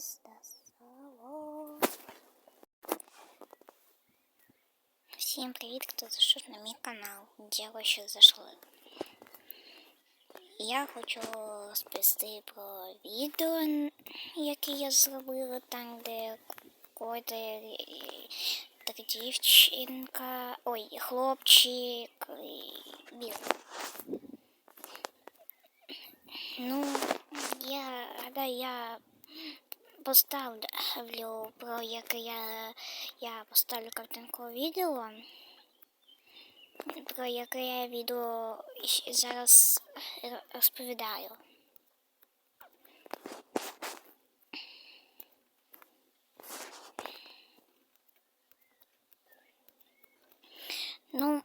міста село. Всім привіт, хто зайшов на мій канал. Дякую, що зайшли. Я хочу розповісти про відео, яке я зробила там, де коди так дівчинка, ой, хлопчик і біг. Ну, я гадаю, я поставлю про яке я, я поставлю картинку відео, про яке я відео зараз розповідаю. Ну,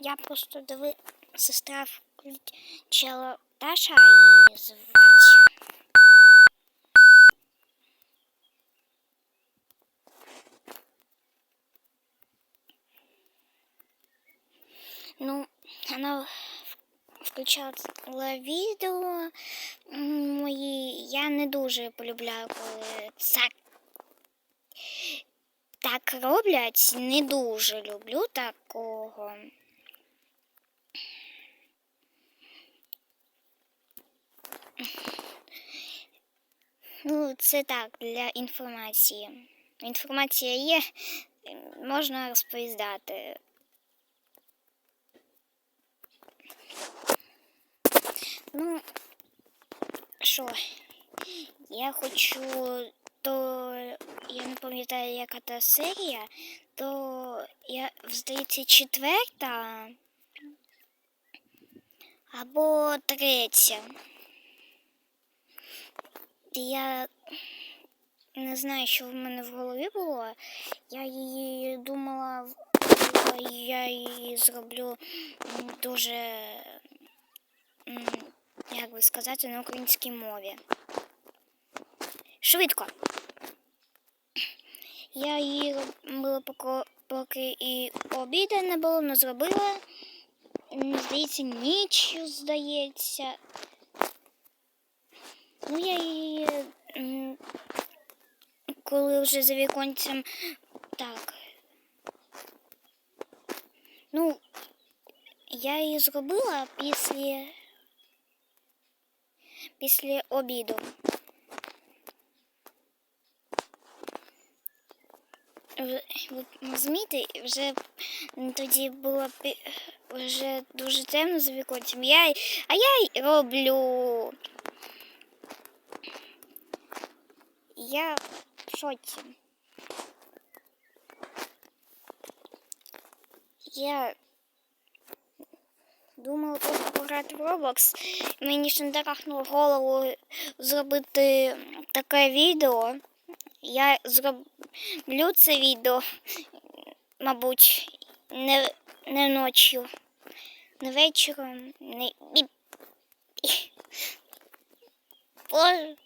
я просто диви сестра включила Даша її звати. Ну, она включала відео мої. Я не дуже полюбляю, коли це так роблять. Не дуже люблю такого. Ну, це так, для інформації. Інформація є, можна розповідати. Ну, що, я хочу, то я не пам'ятаю, яка та серія, то я, здається, четверта або третя. Я не знаю, що в мене в голові було. Я її думала, я її зроблю дуже, як би сказати, на українській мові. Швидко. Я її робила, поки, і обіду не було, не зробила. М, Здається, ніч, здається. Ну, я її, коли вже за віконцем, так. Ну, я її зробила після, після обіду. Ви вже тоді було вже дуже темно за віконцем. Я, а я й роблю. Я в шоці. Я думала просто пограти в Roblox. Мені ж не трахнуло голову зробити таке відео. Я зроблю це відео, мабуть, не, не ночі, не вечором, не. Боже.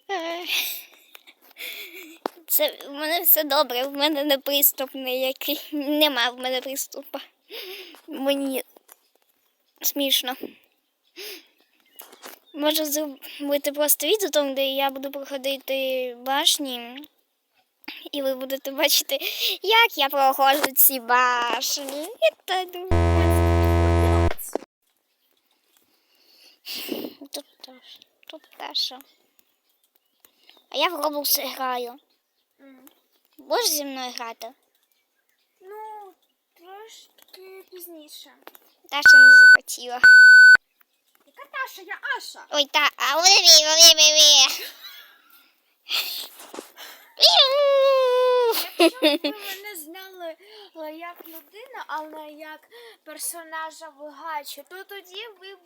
Це в мене все добре, в мене не приступ ніякий. Нема в мене приступа. Мені смішно. Можу зробити просто відео там, де я буду проходити башні. І ви будете бачити, як я проходжу ці башні. Це дуже. Тут теж. Тут теж. А я в Roblox граю. Будеш зі мною грати? Ну, трошки пізніше. Таша не захотіла. Яка Таша? Я Аша. Ой, та, а ві, ві. Якщо б ви мене знали е, як людина, а не як персонажа в гачі, то тоді ви б,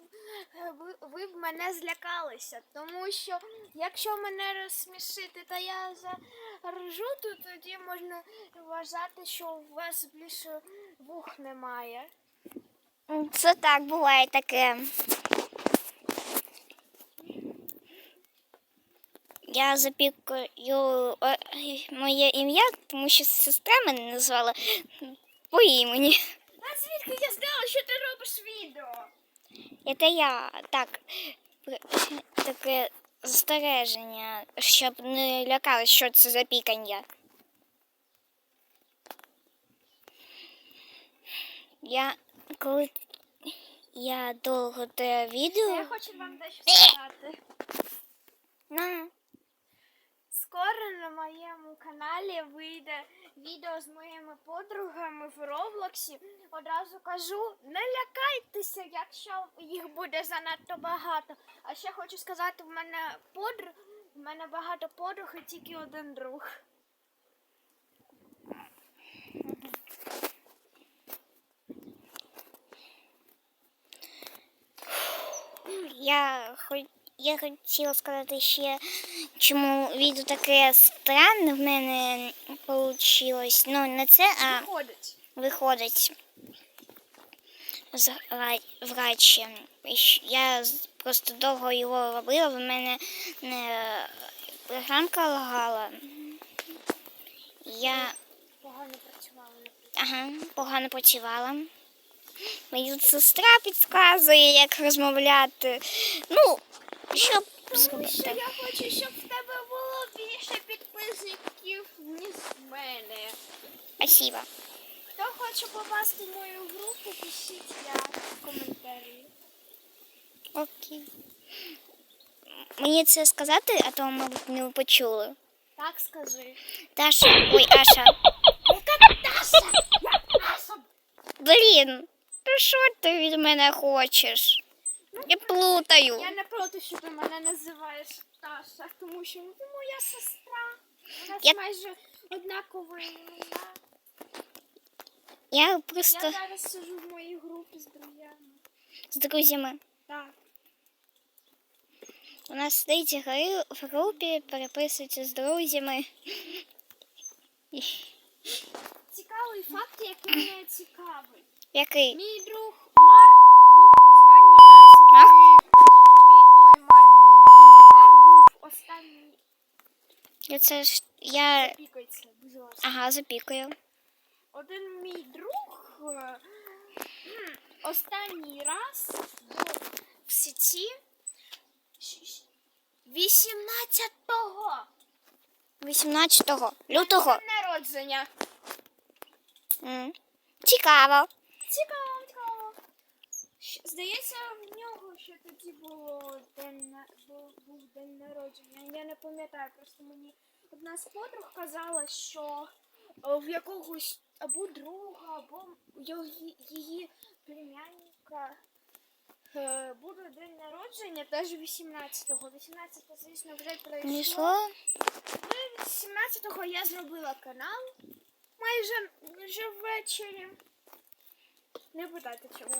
е, ви, ви б мене злякалися. Тому що якщо мене розсмішити, та я заржу, то тоді можна вважати, що у вас більше вух немає. Це так буває таке. Я запікаю е, моє ім'я, тому що сестра мене назвала по імені. А звідки я знала, що ти робиш відео? Це я так, таке застереження, щоб не лякали, що це за пікання. Я коли я довго те Я хочу вам дещо сказати. На. Скоро на моєму каналі вийде відео з моїми подругами в Роблоксі. Одразу кажу, не лякайтеся, якщо їх буде занадто багато. А ще хочу сказати, в мене подруг, в мене багато подруг і тільки один друг. Я я хотіла сказати ще, чому відео таке странне в мене вийшло. Ну, не це, а Виходить. виходить з врачі. Я просто довго його робила, в мене не програмка лагала. Я Погано працювала. ага, погано працювала. Мені тут сестра підказує, як розмовляти. Ну, що Тому що я хочу, щоб в тебе було більше підписників, ніж в мене. Спасибо. Хто хоче попасти в мою групу, пишіть я в коментарі. Окей. Мені це сказати, а то, мабуть, не почули. Так скажи. Даша, ой, Аша. Яка Даша? Я Даша. Блін, ну що ти від мене хочеш? Я плутаю. Я не проти, що ти мене називаєш Даша, тому що ну, ти моя сестра. У нас Я- майже однакове імена. Я Я зараз сижу в моїй групі з друзями. з друзями. Так. У нас сидить гри в групі, переписується з друзями. Цікавий факт, який мене цікавий. Який? Мій друг Марк був останній раз в Марк? Мій... Ой, Марк. Макар був останній. Я це ж я. Пікається, будь ласка. Ага, запікаю. Один мій друг останній раз був в сіті 18-го 18 лютого. Народження. М. Цікаво. Цікаво, цікаво. Здається, в нього ще тоді було день на... був, день народження. Я не пам'ятаю, просто мені одна з подруг казала, що е, в якогось або друга, або його, її племянника е, буде день народження, теж 18-го. 18-го, звісно, вже пройшло. Ну, і 17-го я зробила канал майже вже ввечері. Не питайте чому.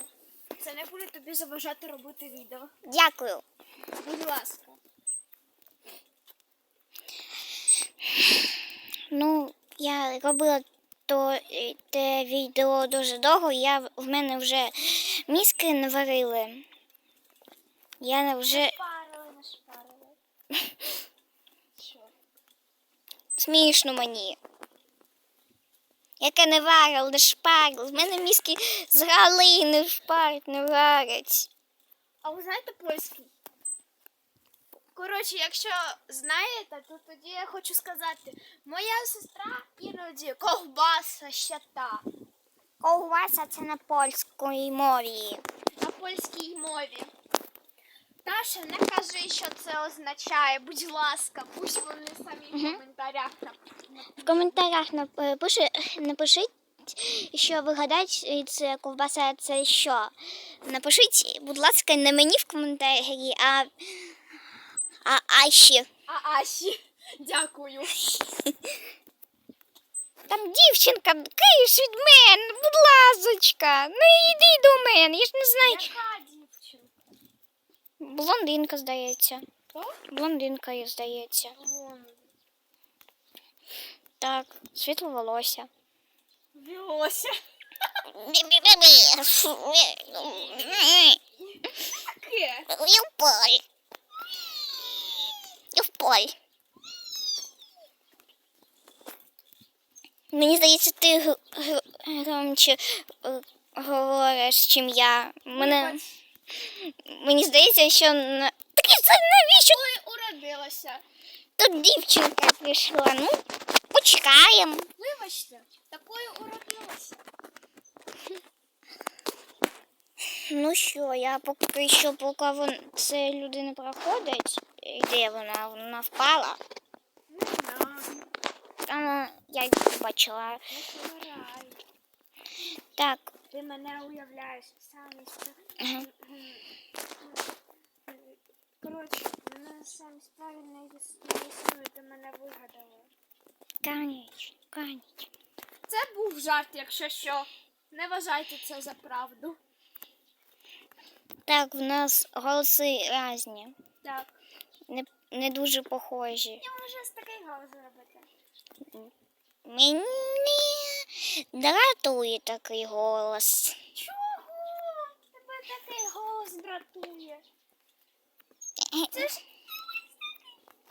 Це не буде тобі заважати робити відео. Дякую. Будь ласка. Ну, я робила то те відео дуже довго, я в мене вже мізки не варили. Я вже Шпарили, не шпарили. Що? смішно мені. Яке не варив, не шпарив. В мене мізки з галини шпарить, не варять. А ви знаєте польський? Коротше, якщо знаєте, то тоді я хочу сказати, моя сестра іноді ковбаса ще та Ковбаса це на польській мові. на польській мові. Таша, не кажи, що це означає, будь ласка, пусть вони самі в коментарях напишуть. В коментарях напиши, напишіть, що ви гадаєте, це ковбаса це що. Напишіть, будь ласка, не мені в коментарі, а, а Аші. А Аші, дякую. Там дівчинка киш від мене, будь ласочка, не йди до мене, я ж не знаю. Яка? Блондинка, здається. Блондинка, є, здається. Так, світло волосся. Таке. Я в полі. Я в полі. Мені здається, ти громче е, говориш, чим я. Мене. Мені здається, що на... такий це навіщо? Коли уродилася. Тут дівчинка прийшла. Ну, почекаємо. Вибачте, такою уродилася. Ну що, я поки що, поки вон, це людина проходить. Де вона? Вона впала. Не знаю. Там я її побачила. Не. Так, Ти мене уявляєш самі ага. Коротше, мене самі справи не іс- не існує, ти мене вигадала. конечно, конечно. Це був жарт, якщо що. Не вважайте це за правду. Так, в нас голоси різні. Так. Не, не дуже похожі. Я можу з такий голос зробити. Мені дратує такий голос. Чого? Тебе такий голос дратує. Це ж.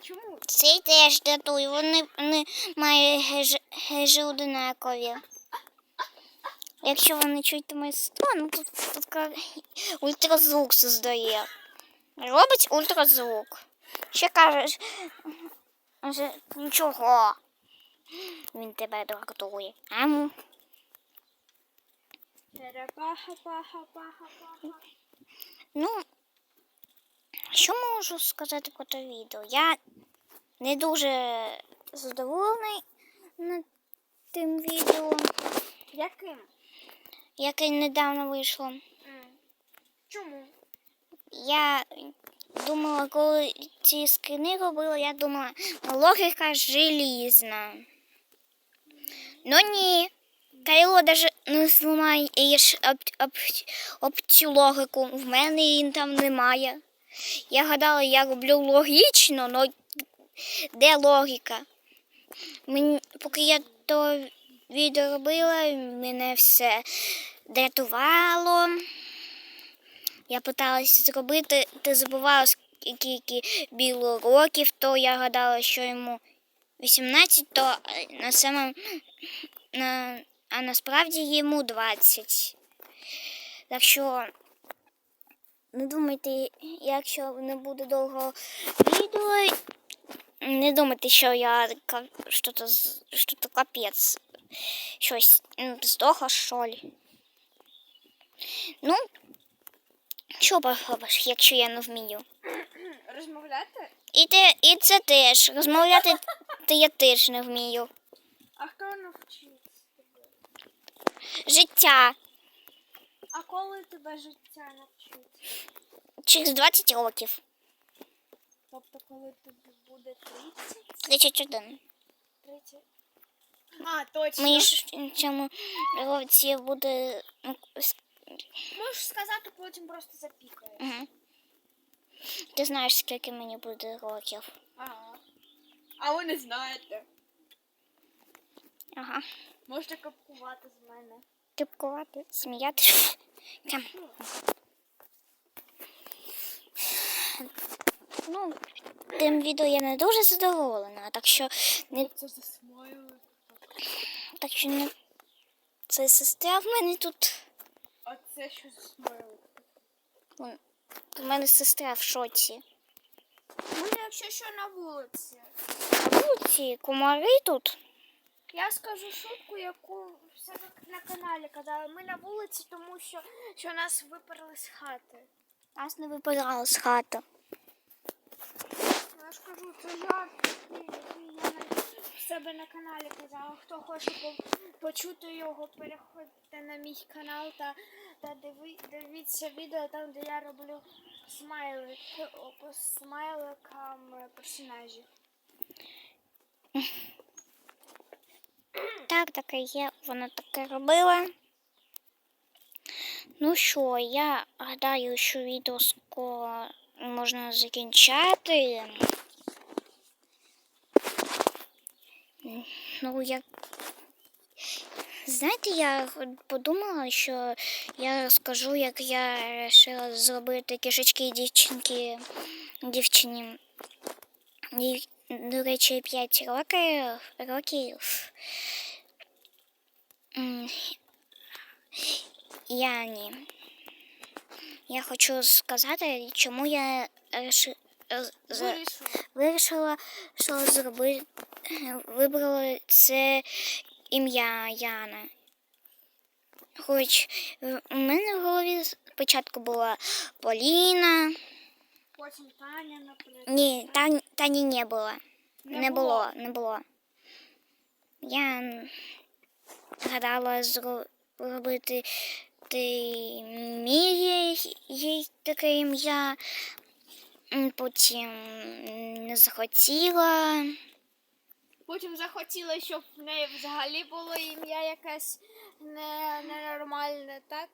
Чому? Цей теж дратує, вони, вони мають геж, гежі одинакові. Якщо чуєте мою сестру, ну тут, тут ультразвук создає. Робить ультразвук. Ще кажеш, нічого. Він тебе дратує. Ам. Терепаха, паха, паха, паха. Ну, що можу сказати про те відео? Я не дуже задоволений над тим відео, Яким? яке недавно вийшло. Чому? Я думала, коли ці скрини робила, я думала, логіка желізна. Ну ні. Кайло навіть не зламає об, об, об цю логіку. В мене її там немає. Я гадала, я роблю логічно, але де логіка? Мені, поки я то відео робила, мене все дратувало. Я питалася зробити, ти забувала, скільки біло років, то я гадала, що йому 18, то на самом, на, а насправді йому 20. Так що не думайте, якщо не буде довго відео, не думайте, що я що-то, що-то капець. Щось м, здохла, що ли. Ну, що поробиш, якщо я не вмію? Розмовляти? І, те, і це теж. Розмовляти то я теж не вмію. А хто навчить тебе? Життя А коли тебе життя навчить? через 20 років. Тобто, коли тобі буде 30? 31. 30? А, точно. Мені ж в цьому році буде. ну, Можеш сказати, потім просто запікаєш. Угу. Ти знаєш, скільки мені буде років. Ага. А ви не знаєте. Ага. Можете капкувати з мене. Типкувати, сміятися. Там. Ну, тим відео я не дуже задоволена, так що не так що не це сестра в мене тут. А це що засмоїли? Вон, У мене сестра в шоці. Ну, якщо що на вулиці. А вулиці комари тут. Я скажу шутку, яку в себе на каналі казала. Ми на вулиці, тому що, що нас виперли з хати. Нас не випадала з хати. Я ж кажу, це жарт, який я на в себе на каналі казала. Хто хоче почути його, переходьте на мій канал та, та диви, дивіться відео там, де я роблю смайлик, смайликам персонажів. Так, таке є, вона таке робила. Ну що, я гадаю, що відео скоро можна закінчати. Ну, як. Знаєте, я подумала, що я розкажу, як я вирішила зробити кишечки дівчинки дівчині. До речі, 5 років. років. Я ні. Я хочу сказати, чому я реши- Вирішила. вирішила, що зробити, вибрала це ім'я Яна. Хоч у мене в голові спочатку була Поліна. Потім Таня, наприклад. Ні, Тань, Тані не було. Не Не, було. було. не було. Я м, гадала зробити Мірі їй таке ім'я. Потім не захотіла. Потім захотіла, щоб в неї взагалі було ім'я якесь не, ненормальне, так?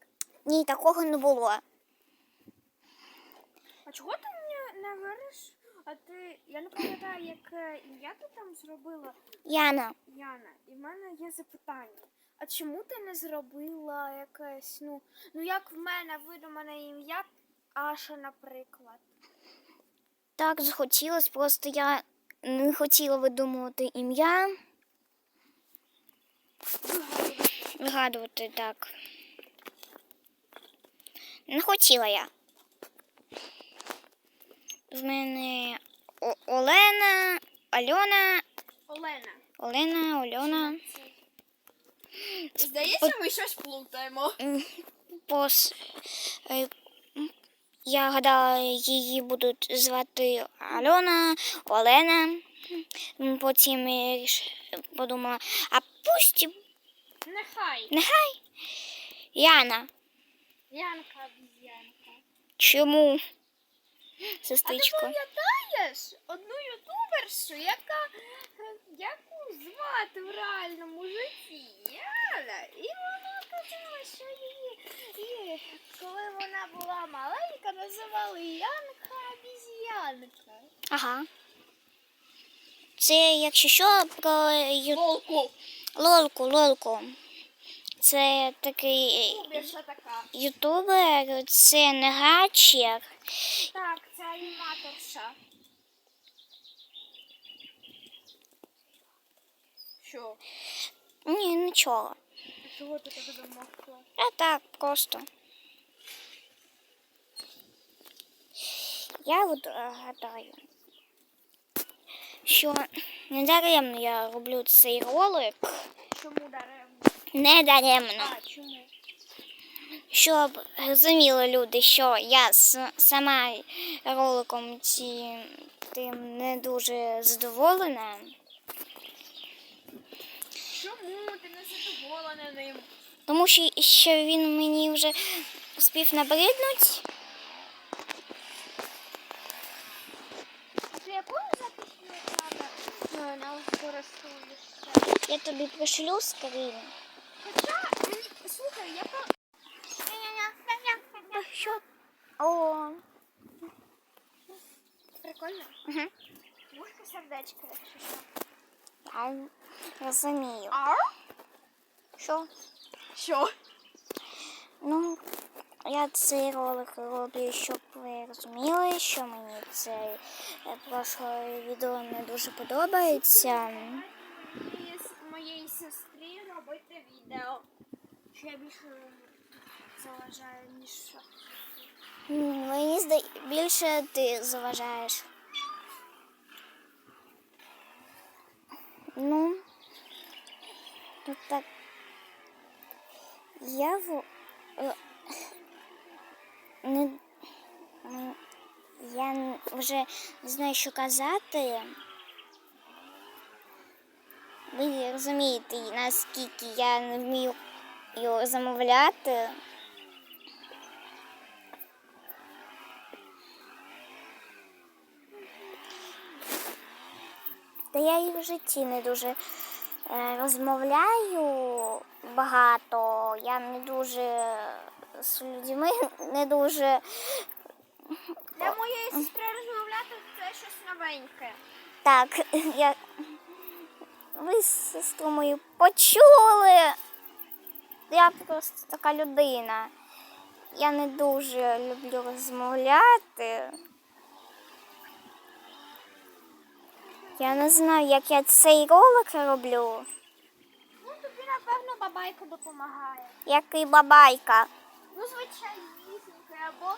Ні, такого не було. А чого ти не, не вириш? А ти. Я не пам'ятаю, яке ім'я ти там зробила, Яна. Яна. І в мене є запитання. А чому ти не зробила якесь, ну, ну як в мене видумане ім'я Аша, наприклад? Так захотілось, просто я не хотіла видумувати ім'я. Вигадувати так. Не хотіла я. В мене О- Олена, Альона, Олена. Олена, Ольона. Здається, ми щось плутаємо. Пос... е, Я гадала, її будуть звати Альона, Олена. Потім я подумала, а пусть Нехай. нехай Яна. Янка обіз'янка. Чому? А ти пам'ятаєш одну ютубершу, яка яку звати в реальному житті? Яна. І вона казала, що її, її коли вона була маленька, називали Янка обіз'янка. Ага. Це, якщо що, про ю... Волку. лолку, лолку. Це такий ютубер, це не гачер. Так, аніматорша. Що? Ні, нічого. А чого ти так замовкла? А так, просто. Я от е, гадаю, що не даремно я роблю цей ролик. Чому даремно? Не даремно. А, чому? Щоб розуміли люди, що я сама роликом ці, тим не дуже задоволена. Чому ти не задоволена ним? Тому що, що він мені вже спів набриднуть. Ти користуєшся? Я тобі пришлю скрін. Хоча, мені, слухай, яка... Що? О, Прикольно. Угу. Сердечко, якщо що. я розумію. А? Що? Що? Ну, я цей ролик роблю, щоб ви розуміли, що мені це е, прошле відео не дуже подобається. Моїй сестрі робити відео. Що я більше заважаю, ніж що. Мені зда... більше ти заважаєш. Ну, ну так. Я в... е, не... Я вже не знаю, що казати. Ви розумієте, наскільки я не вмію його замовляти. Та я і в житті не дуже е, розмовляю багато. Я не дуже з людьми не дуже Для моєї сестри розмовляти це щось новеньке. так. Я... Ви сестру мою почули. Я просто така людина. Я не дуже люблю розмовляти. Я не знаю, як я цей ролик роблю. Ну, тобі, напевно, бабайка допомагає. Як і бабайка. Ну, звичайно, або,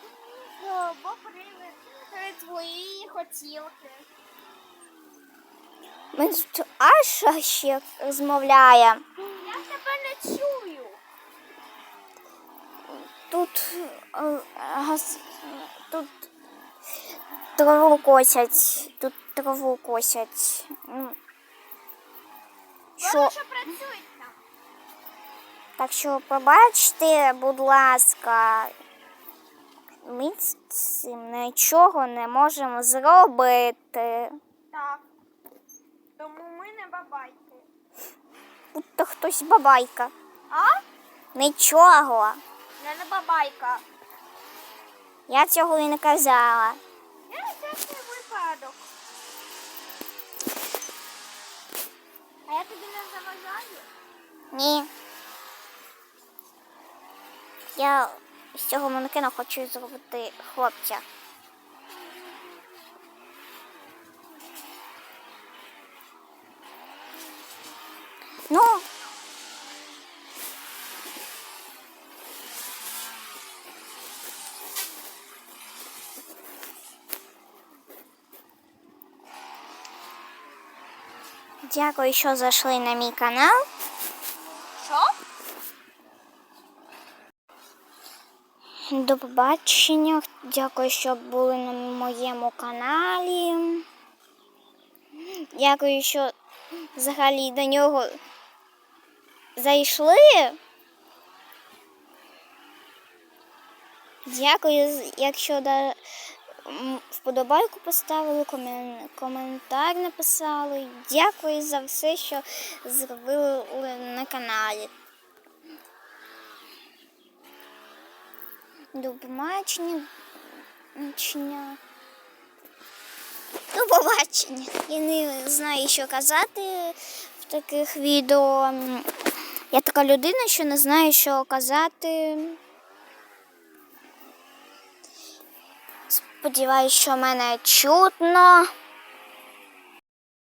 або привид, твої хотілки. Ми тут Аша ще розмовляє. Я тебе не чую. Тут, е, тут траву косять. Тут траву косять. Ну, Що? Що працюють там. Так що пробачте, будь ласка, ми з цим нічого не можемо зробити. Так. Тому ми не бабайки. Будто хтось бабайка. А? Нічого. Я не бабайка. Я цього і не казала. Я частий випадок. А я тобі не заважаю? Ні. Я з цього манекена хочу зробити хлопця. Ну. Дякую, що зайшли на мій канал. Що? До побачення. Дякую, що були на моєму каналі. Дякую, що взагалі до нього зайшли. Дякую, якщо да, м, вподобайку поставили, коментар написали. Дякую за все, що зробили на каналі. До побачення. До побачення. Я не знаю, що казати в таких відео. Я така людина, що не знаю, що казати. Сподіваюсь, що мене чутно.